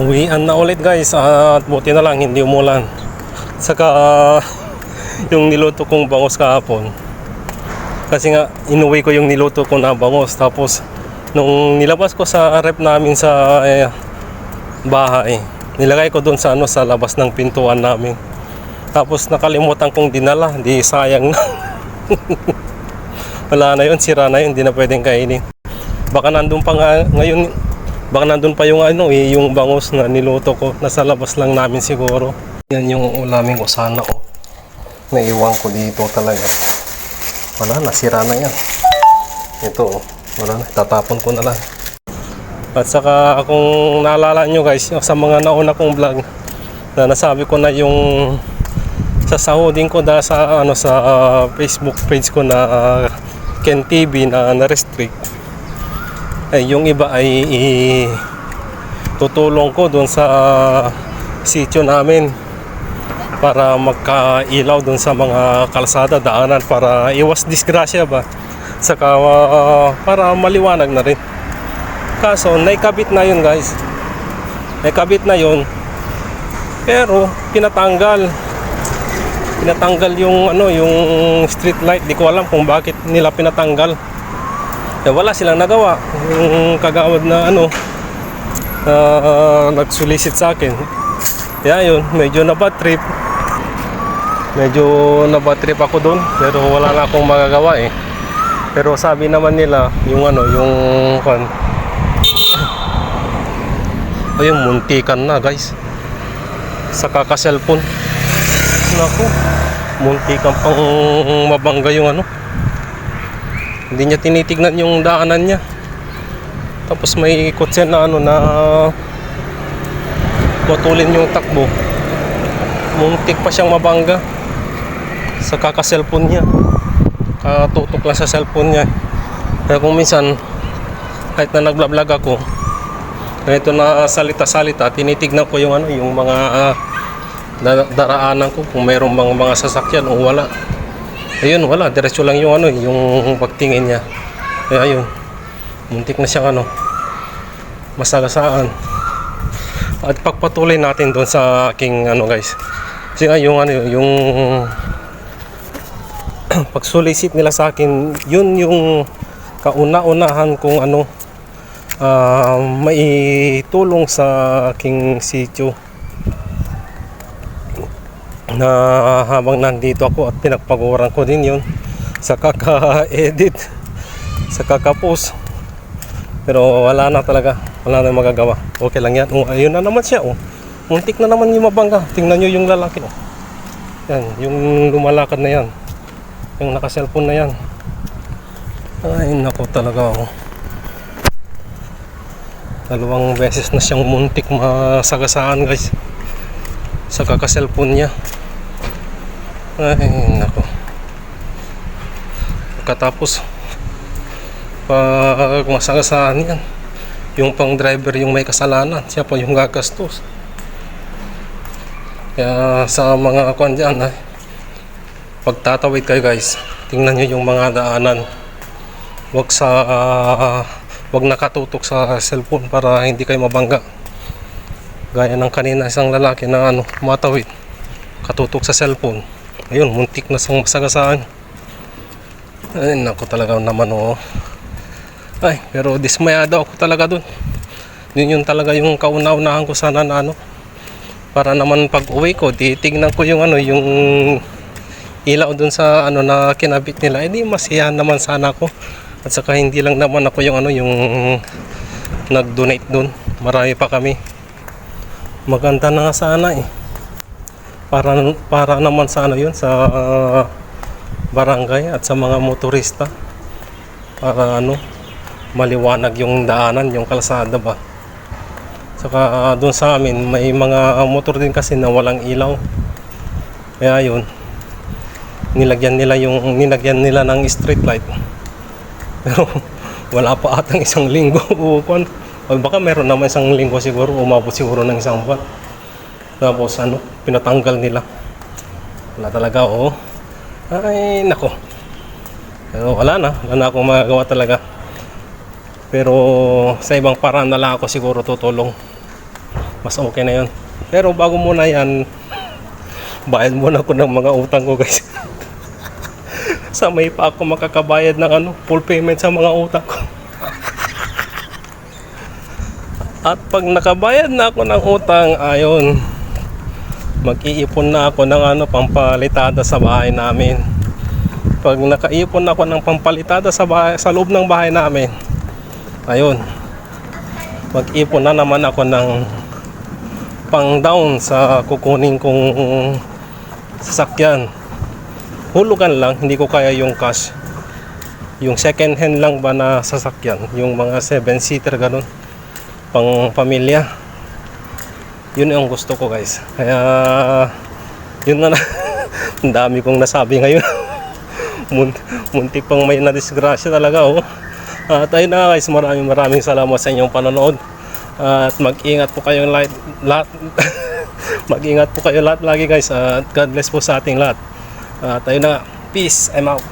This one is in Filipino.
Uwian na ulit guys at buti na lang hindi umulan. Saka yung niluto kong bangos kahapon. Kasi nga inuwi ko yung niluto ko na bangos tapos nung nilabas ko sa rep namin sa eh, bahay, nilagay ko doon sa ano sa labas ng pintuan namin. Tapos nakalimutan kong dinala, di sayang na. Wala na yun, sira na yun, hindi na pwedeng kainin. Baka nandun pa nga ngayon, baka nandun pa yung ano eh, yung bangos na niluto ko. Nasa labas lang namin siguro. Yan yung ulamin ko sana oh. Naiwan ko dito talaga. Wala, nasira na yan. Ito oh, wala na, tatapon ko na lang. At saka kung naalala nyo guys, sa mga nauna kong vlog, na nasabi ko na yung sasahudin ko da sa ano sa ah, Facebook page ko na ah, Ken TV na na-restrict ay yung iba ay tutulong ko doon sa sitio namin para magkailaw doon sa mga kalsada daanan para iwas disgrasya ba? Saka ah, para maliwanag na rin. Kaso naikabit na yun guys. Naikabit na yun. Pero pinatanggal. Pinatanggal yung ano yung street light. Di ko alam kung bakit nila pinatanggal eh, wala silang nagawa. Yung kagawad na ano uh, nagsulisit sa akin. Kaya yun medyo na bad trip medyo na bad trip ako doon pero wala na akong magagawa eh. Pero sabi naman nila yung ano yung kan ayun muntikan na guys. Sa kaka-cellphone Naku, munti kang pang mabangga yung ano. Hindi niya tinitignan yung daanan niya. Tapos may kotse na ano na matulin yung takbo. Muntik pa siyang mabangga sa kaka-cellphone niya. Katutok lang sa cellphone niya. Kaya kung minsan, kahit na nagblablag ako, ganito na salita-salita, tinitignan ko yung ano, yung mga da- daraanan ko kung mayroong mga, mga sasakyan o wala. Ayun, wala. Diretso lang yung ano, yung pagtingin niya. Kaya ayun, muntik na siyang ano, masagasaan. At pagpatuloy natin doon sa aking ano guys. Kasi nga yung ano, yung pagsulisit nila sa akin, yun yung kauna-unahan kung ano, ah, maitulong sa aking sityo na habang nandito ako at pinagpaguran ko din yun sa kaka-edit sa kaka-post. Pero wala na talaga wala na magagawa. Okay lang yan. Oh, ayun na naman siya oh. muntik na naman yung mabangga. Tingnan nyo yung lalaki oh. yan yung lumalakad na yan. Yung naka-cellphone na yan. Ay nako talaga oh. dalawang beses na siyang muntik masagasaan guys sa kaka-cellphone niya ay, nako. Pagkatapos, pag masagasaan yan, yung pang driver yung may kasalanan, siya pa yung gagastos. Kaya sa mga kwan dyan, ay, pagtatawid kayo guys, tingnan nyo yung mga daanan. Huwag sa, ah, huwag nakatutok sa cellphone para hindi kayo mabangga. Gaya ng kanina isang lalaki na ano, matawid, katutok sa cellphone ayun muntik na sang masagasaan. Ay nako talaga naman oh. Ay pero dismayado ako talaga dun. Yun yung talaga yung kauna-unahan ko sana na ano para naman pag uwi ko titignan ko yung ano yung ilaw dun sa ano na kinabit nila. Edi masiyahan naman sana ako. At saka hindi lang naman ako yung ano yung nag-donate dun. Marami pa kami. Maganda na nga sana eh para para naman sa ano yun sa ah, barangay at sa mga motorista. Para ano maliwanag yung daanan yung kalsada ba. Saka doon sa amin may mga motor din kasi na walang ilaw. Kaya yun nilagyan nila yung nilagyan nila ng street light. Pero wala pa atang isang linggo o kwan baka meron naman isang linggo siguro umabot siguro ng isang buwan tapos ano, pinatanggal nila. Wala talaga, oo. Ay, nako. Pero wala na, wala na akong magagawa talaga. Pero sa ibang paraan na lang ako siguro tutulong. mas okay na yun. Pero bago muna yan, bayad muna ako ng mga utang ko guys. sa may pa ako makakabayad ng ano, full payment sa mga utang ko. At pag nakabayad na ako ng utang, ayon, mag-iipon na ako ng ano, pampalitada sa bahay namin. Pag nakaipon ako ng pampalitada sa, bahay, sa loob ng bahay namin, ayun, mag-ipon na naman ako ng pang down sa kukunin kong sasakyan. Hulugan lang, hindi ko kaya yung cash. Yung second hand lang ba na sasakyan, yung mga 7-seater ganun, pang pamilya. Yun yung gusto ko guys. Kaya, yun na na. Ang dami kong nasabi ngayon. Mun muntik pang may nadisgrasya talaga oh. At ayun na guys, maraming maraming salamat sa inyong panonood. At mag-ingat po kayong lahat, lahat mag-ingat po kayo lahat lagi guys. At God bless po sa ating lahat. At ayun na, peace, I'm out.